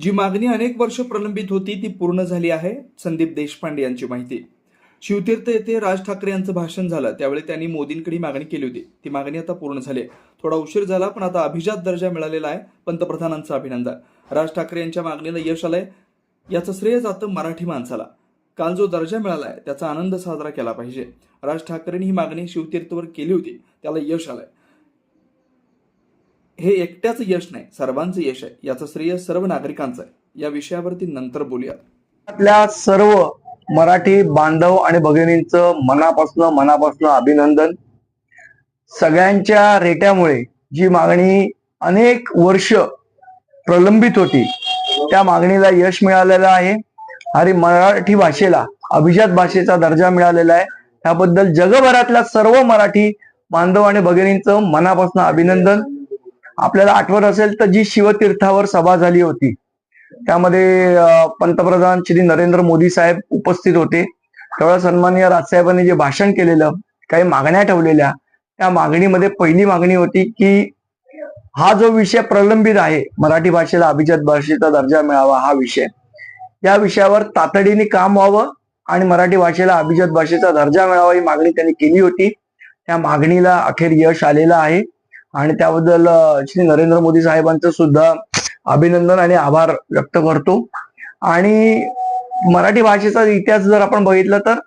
जी मागणी अनेक वर्ष प्रलंबित होती ती पूर्ण झाली आहे संदीप देशपांडे यांची माहिती. शिवतीर्थ येथे राज ठाकरे यांचं भाषण झालं. त्यावेळी त्यांनी मोदींकडे मागणी केली होती. ती मागणी आता पूर्ण झाली आहे. थोडा उशीर झाला पण आता अभिजात दर्जा मिळालेला आहे पंतप्रधानांचं अभिनंदन. राज ठाकरे यांच्या मागणीला यश आलंय याचं श्रेय जातं मराठी माणसाला. काल जो दर्जा मिळाला आहे त्याचा आनंद साजरा केला पाहिजे. राज ठाकरेंनी ही मागणी शिवतीर्थवर केली होती त्याला यश आलंय. हे एकट्याचं यश नाही सर्वांचं यश आहे. याचं श्रेय सर्व नागरिकांचं आहे. या विषयावरती नंतर बोलूयात. आपल्या सर्व मराठी बांधव आणि भगिनींचं मनापासून मनापासून अभिनंदन. सगळ्यांच्या रेट्यामुळे जी मागणी अनेक वर्ष प्रलंबित होती त्या मागणीला यश मिळालेलं आहे. आणि मराठी भाषेला अभिजात भाषेचा दर्जा मिळालेला आहे. त्याबद्दल जगभरातल्या सर्व मराठी बांधव आणि भगिनींचं मनापासून अभिनंदन. आपल्याला आठवत असेल तर जी शिवतीर्थावर सभा झाली होती त्यामध्ये पंतप्रधान श्री नरेंद्र मोदी साहेब उपस्थित होते. त्यावेळेस सन्मान्य राजसाहेबांनी जे भाषण केलेलं काही मागण्या ठेवलेल्या त्या मागणीमध्ये पहिली मागणी होती की हा जो विषय प्रलंबित आहे मराठी भाषेला अभिजात भाषेचा दर्जा मिळावा हा विषय. या विषयावर तातडीने काम व्हावं आणि मराठी भाषेला अभिजात भाषेचा दर्जा मिळावा ही मागणी त्यांनी केली होती. त्या मागणीला अखेर यश आलेलं आहे. आणि त्याबद्दल श्री नरेंद्र मोदी साहेबांचं सुद्धा अभिनंदन आणि आभार व्यक्त करतो. आणि मराठी भाषेचा इतिहास जर आपण बघितलं तर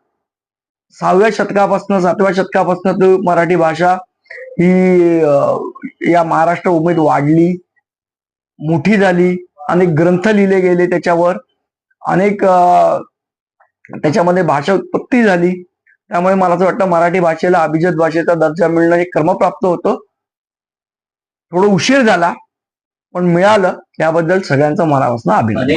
सहाव्या शतकापासून सातव्या शतकापासून तो मराठी भाषा ही या महाराष्ट्र उमेद वाढली मोठी झाली अनेक ग्रंथ लिहिले गेले त्याच्यावर अनेक त्याच्यामध्ये भाषा उत्पत्ती झाली. त्यामुळे मला असं वाटतं मराठी भाषेला अभिजात भाषेचा दर्जा मिळणं हे क्रमप्राप्त होतं. थोडं उशीर झाला पण मिळालं त्याबद्दल सगळ्यांचं मनापासून अभिनंदन.